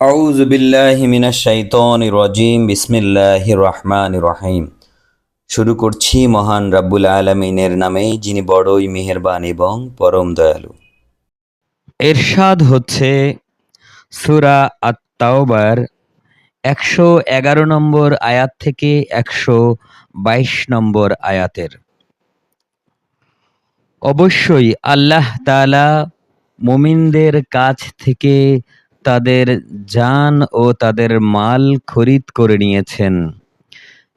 আউজ বিল্লাহ মিনা শাইতন রজিম বিসমিল্লাহ রহমান রহিম। শুরু করছি মহান রাব্বুল আলমিনের নামে, যিনি বড়ই মেহেরবান এবং পরম দয়ালু। এরশাদ হচ্ছে সুরা আত্মাওবার একশো এগারো নম্বর আয়াত থেকে একশো বাইশ নম্বর আয়াতের। অবশ্যই আল্লাহ তালা মোমিনদের কাছ থেকে তাদের জান ও তাদের মাল খরিদ করে নিয়েছেন,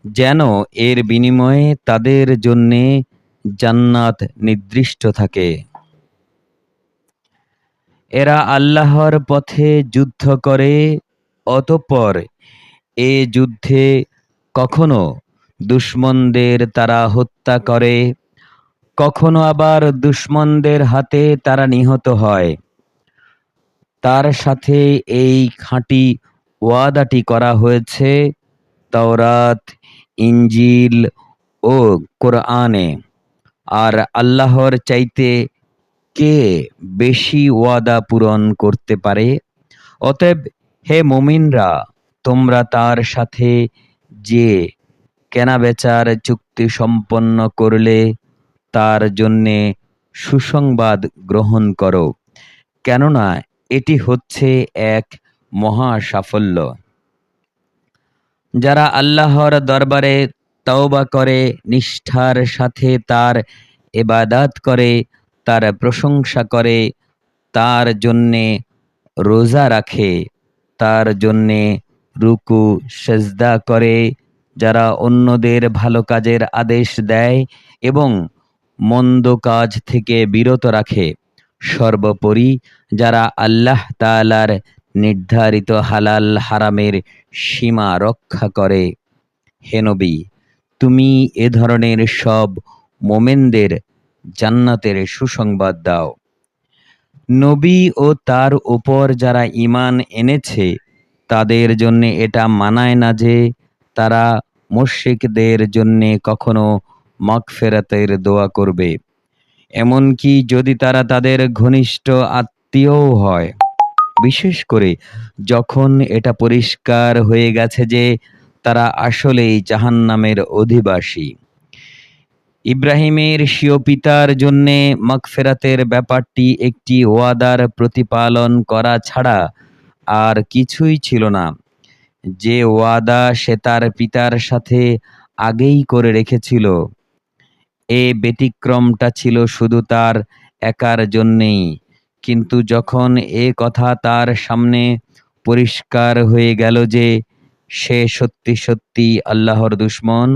যেন এর বিনিময়ে তাদের জন্যে জান্নাত নির্দিষ্ট থাকে। এরা আল্লাহর পথে যুদ্ধ করে, অতঃপর এ যুদ্ধে কখনো দুশমনদের তারা হত্যা করে, কখনো আবার দুশমনদের হাতে তারা নিহত হয়। তার সাথে এই খাঁটি ওয়াদাটি করা হয়েছে তাওরাত ইঞ্জিল ও কোরআনে। আর আল্লাহর চাইতে কে বেশি ওয়াদা পূরণ করতে পারে? অতএব হে মুমিনরা, তোমরা তার সাথে যে কেনাবেচার চুক্তি সম্পন্ন করলে, তার জন্যে সুসংবাদ গ্রহণ করো। কেননা এটি হচ্ছে এক মহা সাফল্য। যারা আল্লাহর দরবারে তওবা করে, নিষ্ঠার সাথে তার এবাদাত করে, তার প্রশংসা করে, তার জন্যে রোজা রাখে, তার জন্যে রুকু, সেজদা করে, যারা অন্যদের ভালো কাজের আদেশ দেয় এবং মন্দ কাজ থেকে বিরত রাখে। সর্বোপরি যারা আল্লাহ তাআলার নির্ধারিত হালাল হারামের সীমা রক্ষা করে। হেনবি তুমি এ ধরনের সব মোমেনদের জান্নাতের সুসংবাদ দাও। নবী ও তার উপর যারা ঈমান এনেছে, তাদের জন্য এটা মানায় না যে তারা মুশরিকদের জন্য কখনো মাগফিরাতের দোয়া করবে। এমনকি যদি তারা তাদের ঘনিষ্ঠ আত্মীয়ও হয়। বিশেষ করে যখন এটা পরিষ্কার হয়ে গেছে যে তারা আসলেই জাহান্নামের অধিবাসী। ইব্রাহিমের স্বীয় পিতার জন্যে মকফেরাতের ব্যাপারটি একটি ওয়াদার প্রতিপালন করা ছাড়া আর কিছুই ছিল না। যে ওয়াদা সে তার পিতার সাথে আগেই করে রেখেছিল এ ব্যতিক্রমটা ছিল শুধু তার একার জন্যেই। কিন্তু যখন এ কথা তার সামনে পরিষ্কার হয়ে গেল যে সে সত্যি সত্যি আল্লাহর দুশ্মন,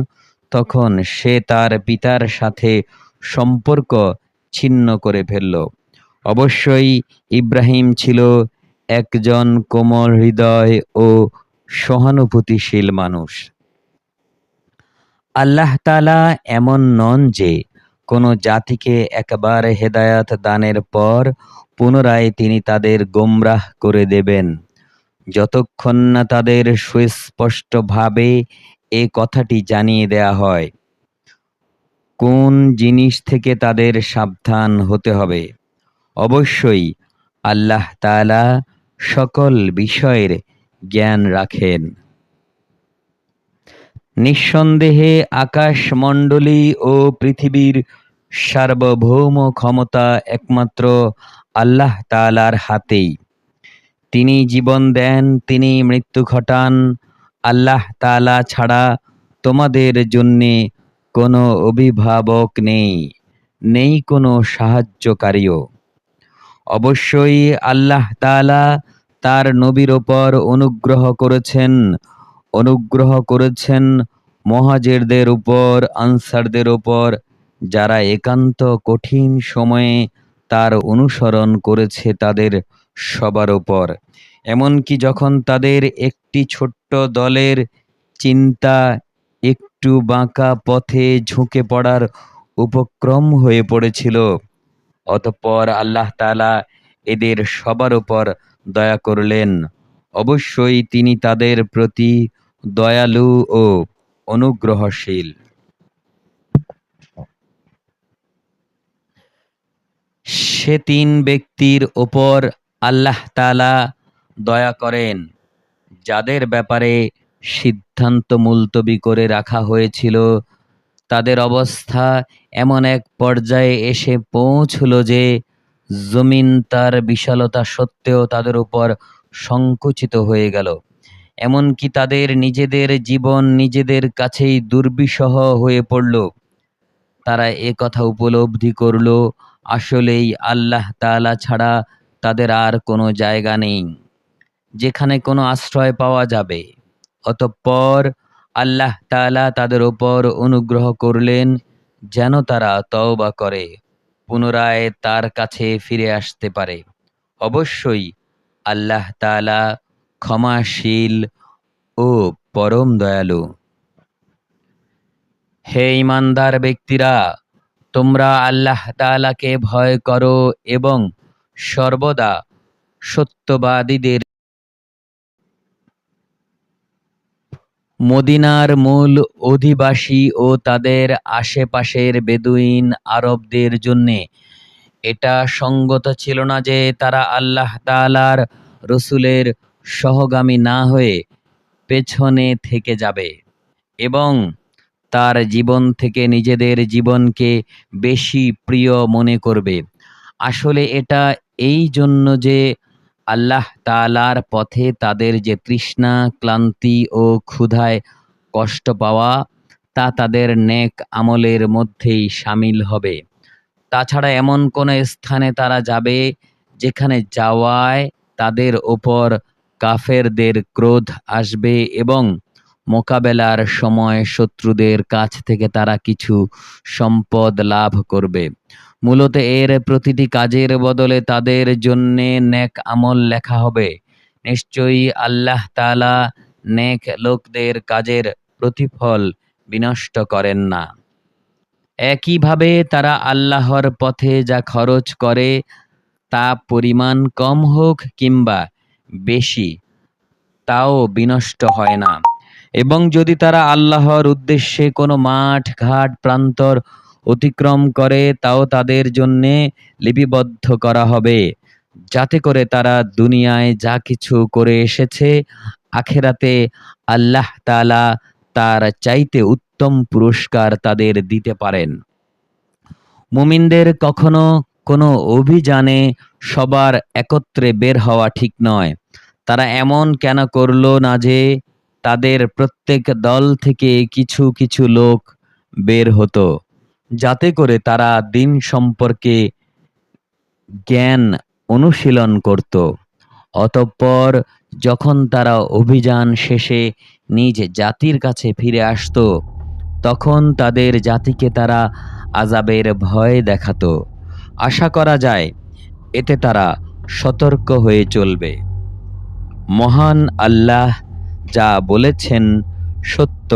তখন সে তার পিতার সাথে সম্পর্ক ছিন্ন করে ফেলল। অবশ্যই ইব্রাহিম ছিল একজন কোমল হৃদয় ও সহানুভূতিশীল মানুষ। আল্লাহ তালা এমন নন যে কোনো জাতিকে একবার হেদায়াত দানের পর পুনরায় তিনি তাদের গোমরাহ করে দেবেন। যতক্ষণ না তাদের সুস্পষ্টভাবে এ কথাটি জানিয়ে দেয়া হয়, কোন জিনিস থেকে তাদের সাবধান হতে হবে? অবশ্যই আল্লাহ তালা সকল বিষয়ের জ্ঞান রাখেন। নিঃসন্দেহে আকাশমণ্ডলী ও পৃথিবীর সার্বভৌম ক্ষমতা একমাত্র আল্লাহ তাআলার হাতেই। তিনি জীবন দেন, তিনি মৃত্যু ঘটান। আল্লাহ তাআলা ছাড়া তোমাদের জন্যে কোনো অভিভাবক নেই নেই কোনো সাহায্যকারীও। অবশ্যই আল্লাহ তাআলা তার নবীর ওপর অনুগ্রহ করেছেন অনুগ্রহ করেছেন মহাজেরদের উপর, আনসারদের উপর, যারা একান্ত কঠিন সময়ে তার অনুসরণ করেছে তাদের সবার উপর। এমনকি যখন তাদের একটি ছোট্ট দলের চিন্তা একটু বাঁকা পথে ঝুঁকে পড়ার উপক্রম হয়ে পড়েছিল, অতঃপর আল্লাহ তাআলা এদের সবার উপর দয়া করলেন। অবশ্যই তিনি তাদের প্রতি দয়ালু ও অনুগ্রহশীল। সে তিন ব্যক্তির ওপর আল্লাহ তাআলা দয়া করেন, যাদের ব্যাপারে সিদ্ধান্ত মুলতবি করে রাখা হয়েছিল। তাদের অবস্থা এমন এক পর্যায়ে এসে পৌঁছল যে জমিন তার বিশালতা সত্ত্বেও তাদের উপর সংকুচিত হয়ে গেল। এমনকি তাদের নিজেদের জীবন নিজেদের কাছেই দুর্বিষহ হয়ে পড়ল। তারা এ কথা উপলব্ধি করল, আসলেই আল্লাহ তাআলা ছাড়া তাদের আর কোনো জায়গা নেই, যেখানে কোনো আশ্রয় পাওয়া যাবে। অতঃপর আল্লাহ তাআলা তাদের ওপর অনুগ্রহ করলেন, যেন তারা তওবা করে, পুনরায় তার কাছে ফিরে আসতে পারে। অবশ্যই আল্লাহ তাআলা ক্ষমাশীল ও পরম দয়ালু। হে ইমানদার ব্যক্তিরা, তোমরা আল্লাহ তাআলাকে ভয় করো এবং সর্বদা সত্যবাদীদের মদিনার মূল অধিবাসী ও তাদের আশেপাশের বেদুইন আরবদের জন্যে। এটা সঙ্গত ছিল না যে তারা আল্লাহ তাআলার রসুলের সহগামী না হয়ে পেছনে থেকে যাবে এবং তার জীবন থেকে নিজেদের জীবনকে বেশি প্রিয় মনে করবে। আসলে এটা এই জন্য যে আল্লাহ তাআলার পথে তাদের যে তৃষ্ণা, ক্লান্তি ও ক্ষুধায় কষ্ট পাওয়া, তা তাদের নেক আমলের মধ্যেই সামিল হবে। তাছাড়া এমন কোনো স্থানে তারা যাবে যেখানে যাওয়ায় তাদের ওপর কাফেরদের ক্রোধ আসবে এবং মোকাবেলার সময় শত্রুদের কাছ থেকে তারা কিছু সম্পদ লাভ করবে। মূলত এর প্রতিটি কাজের বদলে তাদের জন্যে নেক আমল লেখা হবে। নিশ্চয়ই আল্লাহ তাআলা নেক লোকদের কাজের প্রতিফল বিনষ্ট করেন না। একইভাবে তারা আল্লাহর পথে যা খরচ করে, তা পরিমাণ কম হোক কিংবা বেশি, তাও বিনষ্ট হয় না। এবং যদি তারা আল্লাহর উদ্দেশ্যে কোনো মাঠ, ঘাট, প্রান্তর অতিক্রম করে, তাও তাদের জন্যে লিপিবদ্ধ করা হবে। যাতে করে তারা দুনিয়ায় যা কিছু করে এসেছে, আখেরাতে আল্লাহ তালা তার চাইতে উত্তম পুরস্কার তাদের দিতে পারেন। মুমিনদের কখনো কোনো অভিযানে সবার একত্রে বের হওয়া ঠিক নয়। তারা এমন কেন করল না যে তাদের প্রত্যেক দল থেকে কিছু কিছু লোক বের হতো? যাতে করে তারা দিন সম্পর্কে জ্ঞান অনুশীলন করত। অতঃপর যখন তারা অভিযান শেষে নিজ জাতির কাছে ফিরে আসতো, তখন তাদের জাতিকে তারা আজাবের ভয় দেখাতো। আশা করা যায়, এতে তারা সতর্ক হয়ে চলবে। মহান আল্লাহ যা বলেছেন সত্য